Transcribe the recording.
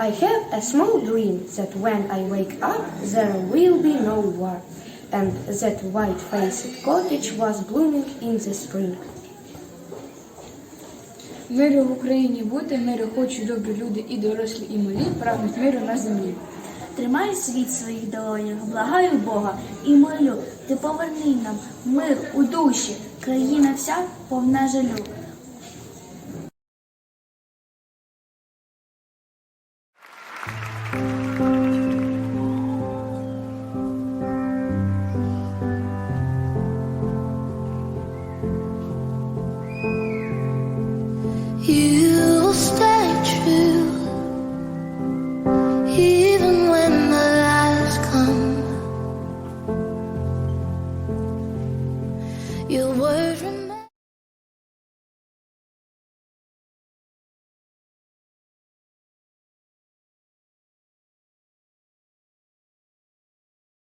I have a small dream that when I wake up there will be no war, and that white-faced cottage was blooming in the spring. Миру в Україні бути, миру хочуть добрі люди і дорослі, і малі, прагнуть миру на землі. Тримай світ в своїх долонях, благаю Бога і молю, ти поверни нам мир у душі, країна вся повна жалю. You'll stay true, even when the lies come. Your word.